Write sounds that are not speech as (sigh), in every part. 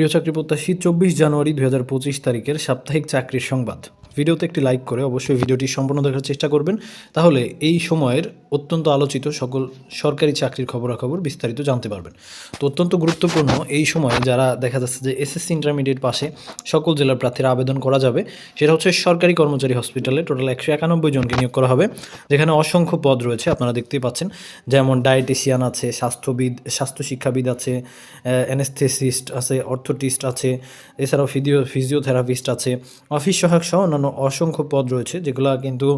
প্রিয় চাকরি প্রত্যাশী চব্বিশ জানুয়ারি দুই হাজার পঁচিশ তারিখের সাপ্তাহিক চাকরির সংবাদ। ভিডিওতে একটি লাইক করে অবশ্যই ভিডিওটি সম্পূর্ণ দেখার চেষ্টা করবেন। তাহলে এই সময়ের অত্যন্ত আলোচিত সকল সরকারি চাকরির খবরাখবর বিস্তারিত জানতে পারবেন। তো অত্যন্ত গুরুত্বপূর্ণ এই সময়ে যারা দেখা যাচ্ছে যে এসএসসি ইন্টারমিডিয়েট পাশে সকল জেলার প্রার্থীরা আবেদন করা যাবে, সেটা হচ্ছে সরকারি কর্মচারী হসপিটালে টোটাল একশো একানব্বই জনকে নিয়োগ করা হবে। যেখানে অসংখ্য পদ রয়েছে, আপনারা দেখতেই পাচ্ছেন। যেমন ডায়েটিশিয়ান আছে, স্বাস্থ্যবিদ স্বাস্থ্য শিক্ষাবিদ আছে অ্যানেস্থেসিস্ট আছে, অর্থোটিস্ট আছে, এছাড়াও ফিজিও, ফিজিওথেরাপিস্ট আছে, অফিস সহায়ক সহ অন্যান্য অসংখ্য পদ রয়েছে যেগুলো কিন্তু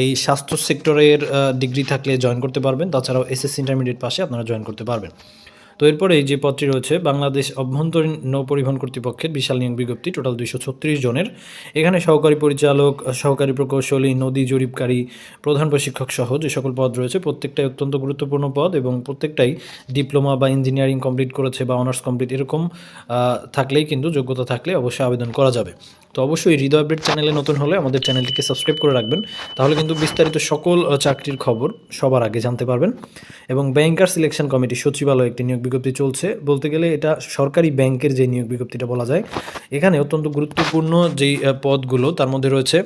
এই স্বাস্থ্য সেক্টরের ডিগ্রি থাকলে জয়েন করতে পারবেন। তাছাড়াও এসএসসি ইন্টারমিডিয়েট পাশে আপনারা জয়েন করতে পারবেন। তো এরপরে যে পদটি রয়েছে, বাংলাদেশ অভ্যন্তরীণ নৌ পরিবহন কর্তৃপক্ষের বিশাল নিয়োগ বিজ্ঞপ্তি, টোটাল দুইশো ছত্রিশ জনের। এখানে সহকারী পরিচালক, সহকারী প্রকৌশলী, নদী জরিপকারী, প্রধান প্রশিক্ষক সহ যে সকল পদ রয়েছে, প্রত্যেকটাই অত্যন্ত গুরুত্বপূর্ণ পদ এবং প্রত্যেকটাই ডিপ্লোমা বা ইঞ্জিনিয়ারিং কমপ্লিট করেছে বা অনার্স কমপ্লিট এরকম থাকলেই কিন্তু, যোগ্যতা থাকলে অবশ্যই আবেদন করা যাবে। তো অবশ্যই হৃদয় আপডেট চ্যানেলে নতুন হলে আমাদের চ্যানেলটিকে সাবস্ক্রাইব করে রাখবেন, তাহলে কিন্তু বিস্তারিত সকল চাকরির খবর সবার আগে জানতে পারবেন। এবং ব্যাংকার সিলেকশন কমিটি সচিবালয় একটি নিয়োগ বিজ্ঞপ্তি চলছে। বলতে গেলে এটা সরকারি ব্যাংকের যে নিয়োগ বিজ্ঞপ্তিটা বলা যায়, এখানে অত্যন্ত গুরুত্বপূর্ণ যেই পদগুলো, তার মধ্যে রয়েছে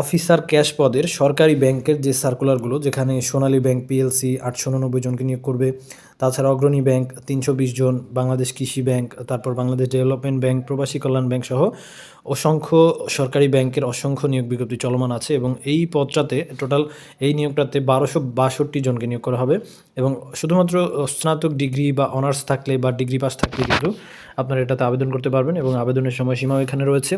অফিসার ক্যাশ পদের সরকারি ব্যাংকের যে সার্কুলারগুলো, যেখানে সোনালী ব্যাংক পিএলসি আটশো উননব্বই জনকে নিয়োগ করবে, তাছাড়া অগ্রণী ব্যাংক তিনশো বিশ জন, বাংলাদেশ কৃষি ব্যাংক, তারপর বাংলাদেশ ডেভেলপমেন্ট ব্যাংক, প্রবাসী কল্যাণ ব্যাংক সহ অসংখ্য সরকারি ব্যাংকের অসংখ্য নিয়োগ বিজ্ঞপ্তি চলমান আছে এবং এই পদটাতে টোটাল এই নিয়োগটাতে বারোশো বাষট্টি জনকে নিয়োগ করা হবে এবং শুধুমাত্র স্নাতক ডিগ্রি বা অনার্স থাকলে বা ডিগ্রি পাস থাকলে কিন্তু আপনারা এটাতে আবেদন করতে পারবেন এবং আবেদনের সময়সীমাও এখানে রয়েছে।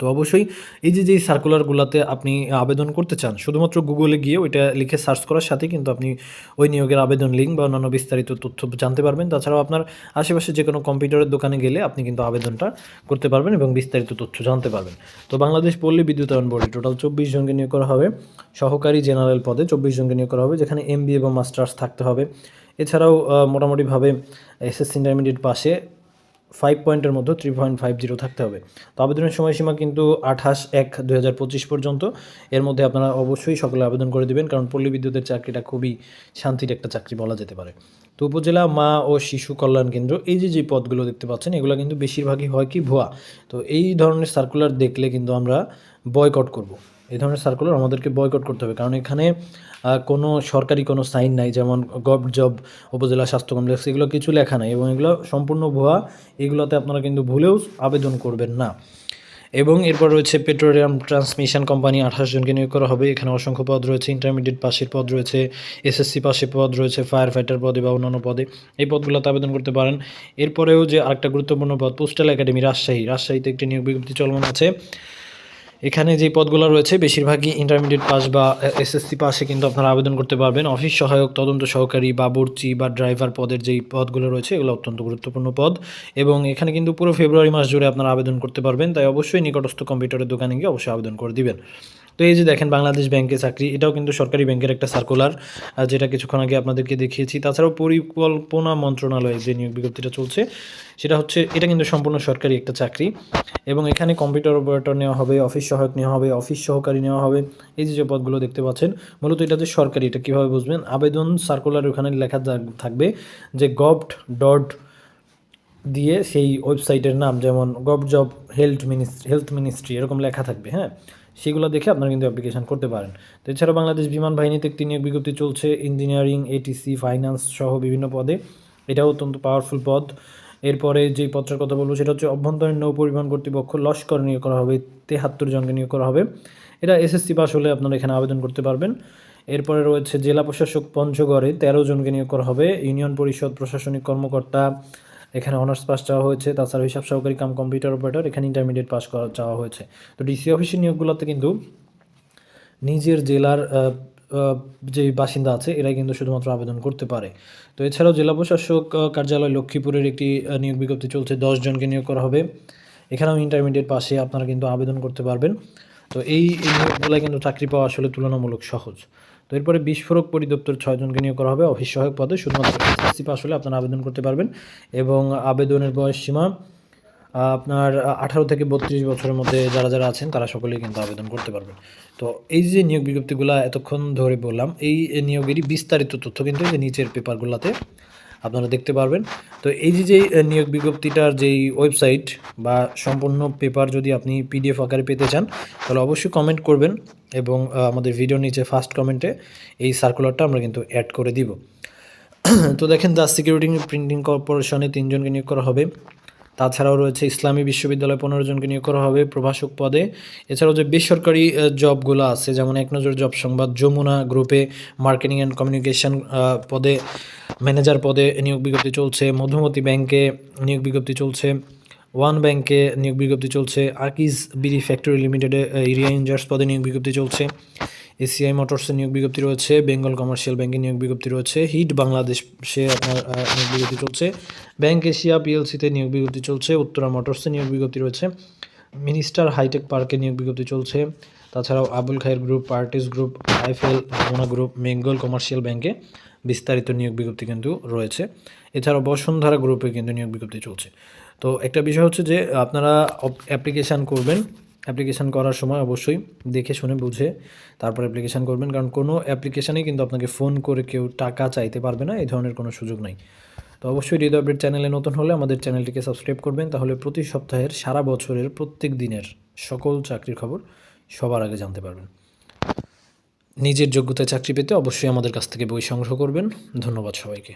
তো অবশ্যই এই যে যে সার্কুলারগুলোতে আপনি আবেদন করতে চান, শুধুমাত্র গুগলে গিয়ে ওইটা লিখে সার্চ করার সাথে কিন্তু আপনি ওই নিয়োগের আবেদন লিঙ্ক বা অন্যান্য বিস্তারিত তথ্য জানতে পারবেন। তাছাড়াও আপনার আশেপাশে যে কোনো কম্পিউটারের দোকানে গেলে আপনি কিন্তু আবেদনটা করতে পারবেন এবং বিস্তারিত তথ্য জানতে পারবেন। তো বাংলাদেশ পল্লী বিদ্যুতায়ন বোর্ডে টোটাল চব্বিশ জনকে নিয়োগ করা হবে। সহকারী জেনারেল পদে চব্বিশ জনকে নিয়োগ করা হবে, যেখানে এম এবং মাস্টার্স থাকতে হবে। এছাড়াও মোটামুটিভাবে এসএসসি ইন্টারমিডিয়েট পাশে ফাইভ পয়েন্টের মধ্যে থ্রি পয়েন্ট ফাইভ জিরো থাকতে হবে। তো আবেদনের সময়সীমা কিন্তু আঠাশ এক পঁচিশ পর্যন্ত। এর মধ্যে আপনারা অবশ্যই সকলে আবেদন করে দিবেন, কারণ পল্লী বিদ্যুতের চাকরিটা খুবই শান্তির একটা চাকরি বলা যেতে পারে। তো উপজেলা মা ও শিশু কল্যাণ কেন্দ্র, এই যে যে পদগুলো দেখতে পাচ্ছেন, এগুলো কিন্তু বেশিরভাগই হয় কি ভুয়া। তো এই ধরনের সার্কুলার দেখলে কিন্তু আমরা বয়কট করব। এই ধরনের সার্কুলার আমাদেরকে বয়কট করতে হবে। কারণ এখানে কোনো সরকারি কোনো সাইন নাই, যেমন গভ জব উপজেলা স্বাস্থ্য কমপ্লেক্স এগুলো কিছু লেখা নাই এবং এগুলো সম্পূর্ণ ভুয়া। এগুলোতে আপনারা কিন্তু ভুলেও আবেদন করবেন না। এবং এরপর রয়েছে পেট্রোলিয়াম ট্রান্সমিশন কোম্পানি আঠাশ জনকে নিয়োগ করা হবে। এখানে অসংখ্য পদ রয়েছে ইন্টারমিডিয়েট পাশের পদ রয়েছে এসএসসি পাশে পদ রয়েছে ফায়ার ফাইটার পদে বা অন্যান্য পদে। এই পদগুলোতে আবেদন করতে পারেন। এরপরেও যে আরেকটা গুরুত্বপূর্ণ পদ পোস্টাল একাডেমি রাজশাহী। রাজশাহীতে একটি নিয়োগ বিজ্ঞপ্তি চলমান আছে। এখানে যে পদগুলো রয়েছে, বেশিরভাগই ইন্টারমিডিয়েট পাস বা এসএসসি পাসে কিন্তু আপনারা আবেদন করতে পারবেন। অফিস সহায়ক, তদন্ত সহকারী বা বর্চি বা ড্রাইভার পদের যেই পদগুলো রয়েছে, এগুলো অত্যন্ত গুরুত্বপূর্ণ পদ। এবং এখানে কিন্তু পুরো ফেব্রুয়ারি মাস জুড়ে আপনারা আবেদন করতে পারবেন। তাই অবশ্যই নিকটস্থ কম্পিউটারের দোকানে গিয়ে অবশ্যই আবেদন করে দিবেন। তো এই যে দেখেন বাংলাদেশ ব্যাংকে চাকরি, এটাও কিন্তু সরকারি ব্যাংকের একটা সার্কুলার যেটা কিছুক্ষণ আগে আপনাদেরকে দেখিয়েছি। তাছাড়াও পরিকল্পনা মন্ত্রণালয়ে যে নিয়োগ বিজ্ঞপ্তিটা চলছে, সেটা হচ্ছে, এটা কিন্তু সম্পূর্ণ সরকারি একটা চাকরি। এবং এখানে কম্পিউটার অপারেটর নেওয়া হবে অফিস সহায়ক নেওয়া হবে অফিস সহকারী নেওয়া হবে। এই যে যে পদগুলো দেখতে পাচ্ছেন, মূলত এটা যে সরকারি, এটা কীভাবে বুঝবেন? আবেদন সার্কুলার ওখানে লেখা থাক- থাকবে যে গভট ডট দিয়ে সেই ওয়েবসাইটের নাম, যেমন gov job health ministry health ministry এরকম লেখা থাকবে হ্যাঁ? সেগুলো দেখে আপনারা কিন্তু অ্যাপ্লিকেশন করতে পারেন। তো এছাড়া বাংলাদেশ বিমান বাহিনীতে একটি নিয়োগ বিজ্ঞপ্তি চলছে ইঞ্জিনিয়ারিং এটিসি ফাইন্যান্স সহ বিভিন্ন পদে। এটাও অত্যন্ত পাওয়ারফুল পদ। এরপরে যে পত্রের কথা বলব সেটা হচ্ছে অভ্যন্তরীণ নৌ পরিবহন কর্তৃপক্ষ লস্কর নিয়োগ করা হবে, তেহাত্তর জনকে নিয়োগ করা হবে। এটা এসএসসি পাস হলে আপনারা এখানে আবেদন করতে পারবেন। এরপরে রয়েছে জেলা প্রশাসক পঞ্চগড়ে তেরো জনকে নিয়োগ করা হবে, ইউনিয়ন পরিষদ প্রশাসনিক কর্মকর্তা এখানে অনার্স পাস চাওয়া হয়েছে। তাছাড়া হিসাব সহকারী কাম কম্পিউটার অপারেটর এখানে ইন্টারমিডিয়েট পাস করা চাওয়া হয়েছে। তো ডিসি অফিসের নিয়োগগুলোতে কিন্তু নিজের জেলার যে বাসিন্দা আছে, এরাই কিন্তু শুধুমাত্র আবেদন করতে পারে। তো এছাড়াও জেলা প্রশাসক কার্যালয় লক্ষ্মীপুরের একটি নিয়োগ বিজ্ঞপ্তি চলছে। জনকে নিয়োগ করা হবে। এখানেও ইন্টারমিডিয়েট পাশে আপনারা কিন্তু আবেদন করতে পারবেন। তো এই নিয়োগগুলো কিন্তু চাকরি পাওয়া আসলে তুলনামূলক সহজ। তো এরপরে বিস্ফোরক পরিদপ্তর ছয়জনকে নিয়োগ করা হবে। অফিস সহায়ক পদে শুধুমাত্র এসএসসি পাস হলে আপনারা আবেদন করতে পারবেন এবং আবেদনের বয়স সীমা আপনার আঠারো থেকে বত্রিশ বছরের মধ্যে যারা যারা আছেন তারা সকলেই কিন্তু আবেদন করতে পারবেন। তো এই যে নিয়োগ বিজ্ঞপ্তিগুলো এতক্ষণ ধরে বললাম, এই নিয়োগেরই বিস্তারিত তথ্য কিন্তু যে নিচের পেপারগুলোতে আপনারা দেখতে পারবেন। তো এই যে যে আহ, নিয়োগ বিজ্ঞপ্তিটার যেই ওয়েবসাইট বা সম্পূর্ণ পেপার যদি আপনি পিডিএফ আকারে পেতে চান তাহলে অবশ্যই কমেন্ট করবেন এবং আমাদের ভিডিওর নিচে ফার্স্ট কমেন্টে এই সার্কুলারটা আমরা কিন্তু অ্যাড করে দিব। (clears throat) তো দেখেন দ্য সিকিউরিটি প্রিন্টিং কর্পোরেশনে তিনজনকে নিয়োগ করা হবে। তাছাড়াও রয়েছে ইসলামী বিশ্ববিদ্যালয়ে পনেরো জনকে নিয়োগ করা হবে প্রভাষক পদে। এছাড়াও যে বেসরকারি জবগুলো আছে যেমন এক নজর জব সংবাদ যমুনা গ্রুপে মার্কেটিং অ্যান্ড কমিউনিকেশন পদে ম্যানেজার পদে নিয়োগ বিজ্ঞপ্তি চলছে, মধুমতি ব্যাংকে নিয়োগ বিজ্ঞপ্তি চলছে, ওয়ান ব্যাংকে নিয়োগ বিজ্ঞপ্তি চলছে, আকিজ বিডি ফ্যাক্টরি লিমিটেডে এরিয়া ইঞ্জার্স পদে নিয়োগ বিজ্ঞপ্তি চলছে, এসিআই মোটরসে নিয়োগ বিজ্ঞপ্তি রয়েছে, বেঙ্গল কমার্শিয়াল ব্যাংকে নিয়োগ বিজ্ঞপ্তি রয়েছে, হিট বাংলাদেশে আপনার নিয়োগ বিজ্ঞপ্তি চলছে, ব্যাংক এশিয়া পিএলসিতে নিয়োগ বিজ্ঞপ্তি চলছে, উত্তরা মোটরসে নিয়োগ বিজ্ঞপ্তি রয়েছে মিনিস্টার হাইটেক পার্কে নিয়োগ বিজ্ঞপ্তি চলছে। তাছাড়াও Abul Khayer group Partex group Eiffel Jamuna group, Bengal commercial ব্যাংকে বিস্তারিত নিয়োগ বিজ্ঞপ্তি কিন্তু রয়েছে। এছাড়াও বসুন্ধরা গ্রুপে কিন্তু নিয়োগ বিজ্ঞপ্তি চলছে। তো একটা বিষয় হচ্ছে যে, আপনারা অ্যাপ্লিকেশান করবেন। অ্যাপ্লিকেশান করার সময় অবশ্যই দেখে শুনে বুঝে তারপর অ্যাপ্লিকেশান করবেন। কারণ কোনো অ্যাপ্লিকেশানেই কিন্তু আপনাকে ফোন করে কেউ টাকা চাইতে পারবে না, এই ধরনের কোনো সুযোগ নাই। তো অবশ্যই হৃদয় আপডেট চ্যানেলে নতুন হলে আমাদের চ্যানেলটিকে সাবস্ক্রাইব করবেন। তাহলে প্রতি সপ্তাহের সারা বছরের প্রত্যেক দিনের সকল চাকরির খবর সবার আগে জানতে পারবেন। নিজের যোগ্যতায় চাকরি পেতে অবশ্যই আমাদের কাছ থেকে বই সংগ্রহ করবেন। ধন্যবাদ সবাইকে।